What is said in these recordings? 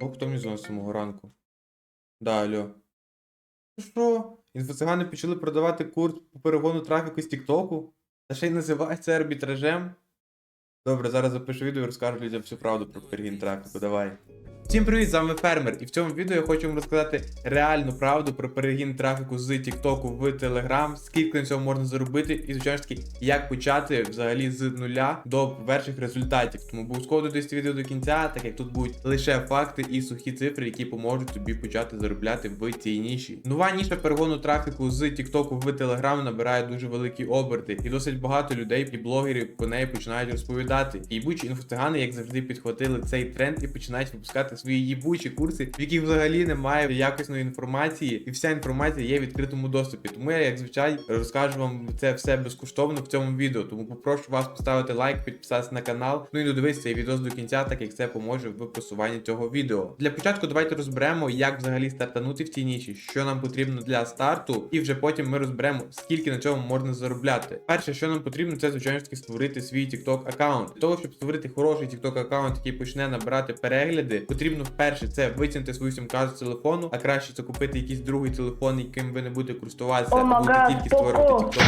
Ох, хто мені дзвонить самого ранку? Да, алло. Ну що? Інфоцигани почали продавати курс по перегону трафіку з Тіктоку? Та ще й називає це арбітражем? Добре, зараз запишу відео і розкажу людям всю правду про перегін трафіку. Давай. Всім привіт, з вами фермер, і в цьому відео я хочу вам розказати реальну правду про перегін трафіку з Тіктоку в Telegram, скільки на цьому можна заробити, і звичайно ж таки, як почати взагалі з нуля до перших результатів. Тому обов'язково додивіться відео до кінця, так як тут будуть лише факти і сухі цифри, які поможуть тобі почати заробляти в цій ніші. Нова ніша перегону трафіку з Тіктоку в Telegram набирає дуже великі оберти, і досить багато людей і блогерів по неї починають розповідати. І будь інфотигани, як завжди, підхватили цей тренд і починають випускати свої їбучі курси, в яких взагалі немає якісної інформації, і вся інформація є в відкритому доступі. Тому я, як звичай, розкажу вам це все безкоштовно в цьому відео. Тому попрошу вас поставити лайк, підписатися на канал. Ну і додивитися цей відео до кінця, так як це поможе в просуванні цього відео. Для початку давайте розберемо, як взагалі стартанути в цій ніші, що нам потрібно для старту, і вже потім ми розберемо, скільки на цьому можна заробляти. Перше, що нам потрібно, це звичайно ж таки створити свій TikTok аккаунт. Для того, щоб створити хороший TikTok аккаунт, який почне набирати перегляди, потрібно вперше це витягнути свою сім-карту з телефону, а краще це купити якийсь другий телефон, яким ви не будете користуватися, О, а будете тільки створювати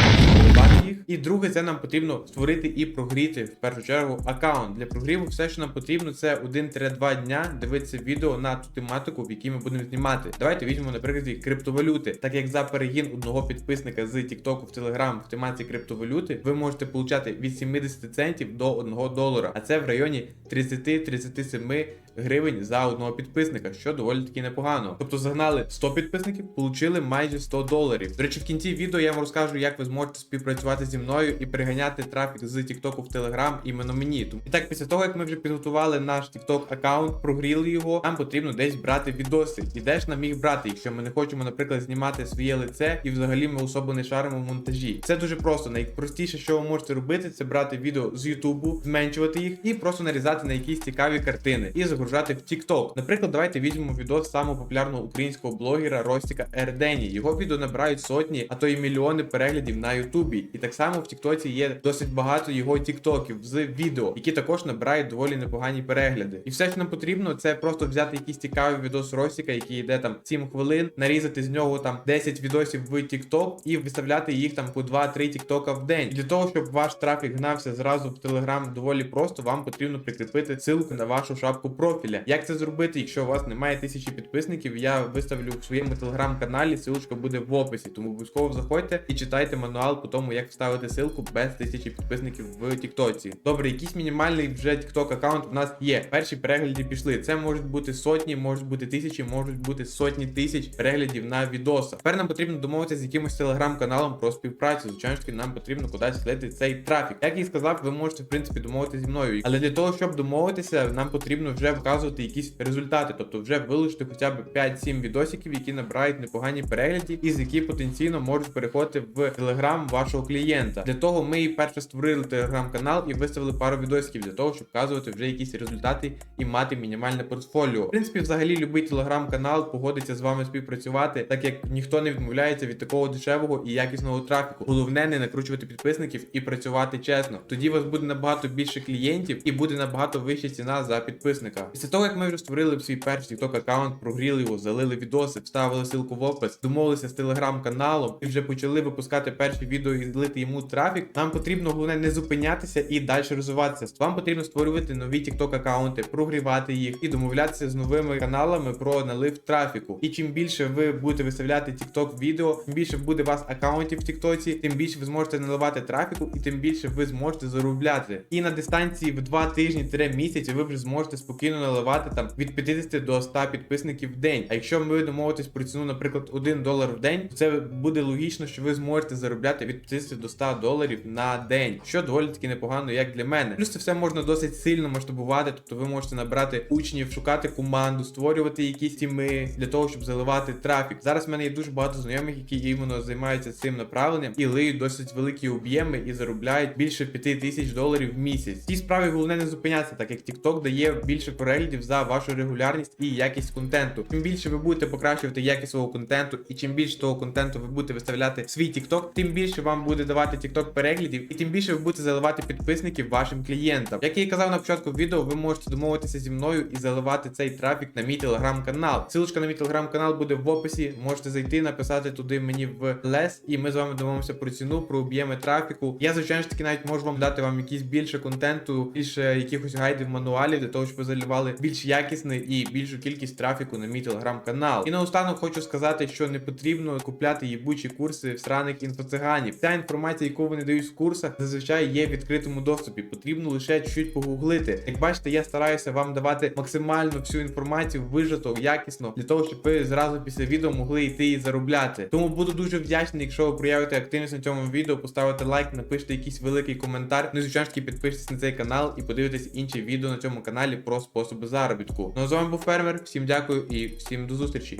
продавати їх. І друге, це нам потрібно створити і прогріти в першу чергу аккаунт. Для прогріву все, що нам потрібно, це 1-2 дня дивитися відео на ту тематику, в якій ми будемо знімати. Давайте візьмемо, наприклад, криптовалюти. Так як за перегін одного підписника з TikTok в Telegram в тематиці криптовалюти, ви можете получати від 70 центів до 1 долара, а це в районі 30-37 гривень за одного підписника, що доволі таки непогано. Тобто загнали 100 підписників, получили майже 100 доларів. До речі, в кінці відео я вам розкажу, як ви зможете співпрацювати зі мною і переганяти трафік з TikTok в Telegram іменно мені. Тому- І так, після того як ми вже підготували наш TikTok аккаунт, прогріли його, нам потрібно десь брати відоси. І де ж нам їх брати, якщо ми не хочемо, наприклад, знімати своє лице і взагалі ми особо не шаримо в монтажі. Це дуже просто. Найпростіше, що ви можете робити, це брати відео з Ютубу, зменшувати їх і просто нарізати на якісь цікаві картини і загружати в TikTok. Наприклад, давайте візьмемо відео самого популярного українського блогера Ростіка Ердені. Його відео набирають сотні, а то й мільйони переглядів на Ютубі. І так само в Тіктоці є досить багато його тіктоків з відео, які також набирають доволі непогані перегляди. І все, що нам потрібно, це просто взяти якийсь цікавий відос Ростіка, який йде там 7 хвилин, нарізати з нього там 10 відосів в TikTok і виставляти їх там по 2-3 тіктока в день. І для того, щоб ваш трафік гнався зразу в Telegram доволі просто, вам потрібно прикріпити ссылку на вашу шапку профіля. Як це зробити, якщо у вас немає тисячі підписників? Я виставлю в своєму телеграм-каналі, ссылочка буде в описі, тому обов'язково заходьте і читайте мануал по тому, як вставити ссылку без тисячі підписників в Тіктоці. Добре, якийсь мінімальний вже TikTok аккаунт у нас є. Перші перегляди пішли. Це можуть бути сотні, можуть бути тисячі, можуть бути сотні тисяч переглядів на відоса. Тепер нам потрібно домовитися з якимось телеграм-каналом про співпрацю. Звичайно ж нам потрібно кудись слити цей трафік. Як і сказав, ви можете в принципі домовитися зі мною. Але для того, щоб домовитися, нам потрібно вже показувати якісь результати, тобто вже вилучити хоча б 5-7 відосиків, які набирають непогані перегляди, і з які потенційно можуть переходити в телеграм вашого клієнта. Для того ми і перше створили телеграм-канал і виставили пару відосиків для того, щоб показувати вже якісь результати і мати мінімальне портфоліо. В принципі, взагалі, любий телеграм-канал погодиться з вами співпрацювати, так як ніхто не відмовляється від такого дешевого і якісного трафіку. Головне не накручувати підписників і працювати чесно. Тоді у вас буде набагато більше клієнтів і буде набагато вища ціна за підписника. Після того, як ми вже створили свій перший TikTok аккаунт, прогріли його, залили відоси, вставили ссылку в опис, домовилися з телеграм-каналом і вже почали випускати перші відео і злити йому трафік. Нам потрібно головне не зупинятися і далі розвиватися. Вам потрібно створювати нові TikTok аккаунти, прогрівати їх і домовлятися з новими каналами про налив трафіку. І чим більше ви будете виставляти TikTok відео, тим більше буде вас аккаунтів в TikTok, тим більше ви зможете наливати трафіку, і тим більше ви зможете заробляти. І на дистанції в 2 тижні місяці ви вже зможете спокійно наливати там від 50 до 100 підписників в день. А якщо ми домовитись про ціну, наприклад, 1 долар в день, то це буде логічно, що ви зможете заробляти від 50 до 100 доларів на день, що доволі таки непогано, як для мене. Плюс це все можна досить сильно масштабувати, тобто ви можете набрати учнів, шукати команду, створювати якісь тіми для того, щоб заливати трафік. Зараз в мене є дуже багато знайомих, які іменно займаються цим направленням і лиють досить великі об'єми і заробляють більше 5 тисяч доларів в місяць. В Цій справі головне не зупинятися, так як TikTok дає більше переглядів за вашу регулярність і якість контенту. Чим більше ви будете покращувати якість свого контенту, і чим більше того контенту ви будете виставляти в свій TikTok, тим більше вам буде давати TikTok переглядів, і тим більше ви будете заливати підписників вашим клієнтам. Як я і казав на початку відео, ви можете домовитися зі мною і заливати цей трафік на мій телеграм-канал. Силочка на мій телеграм-канал буде в описі. Можете зайти, написати туди мені в лес, і ми з вами домовимося про ціну, про об'єми трафіку. Я звичайно ж таки навіть можу вам дати вам якісь більше контенту, більше якихось гайдів, мануалів для того, щоб ви заливали більш якісний і більшу кількість трафіку на мій телеграм-канал. І наостанок хочу сказати, що не потрібно купляти їбучі курси в сраних інфоциганів. Ця інформація, яку вони дають в курсах, зазвичай є в відкритому доступі. Потрібно лише чуть погуглити. Як бачите, я стараюся вам давати максимально всю інформацію вижато, якісно, для того, щоб ви зразу після відео могли йти і заробляти. Тому буду дуже вдячний, якщо ви проявите активність на цьому відео, поставите лайк, напишите якийсь великий коментар. Ну і звичайно ж підпишитесь на цей канал і подивитесь інші відео на цьому каналі про способи заробітку. Ну а з вами був фермер. Всім дякую і всім до зустрічі.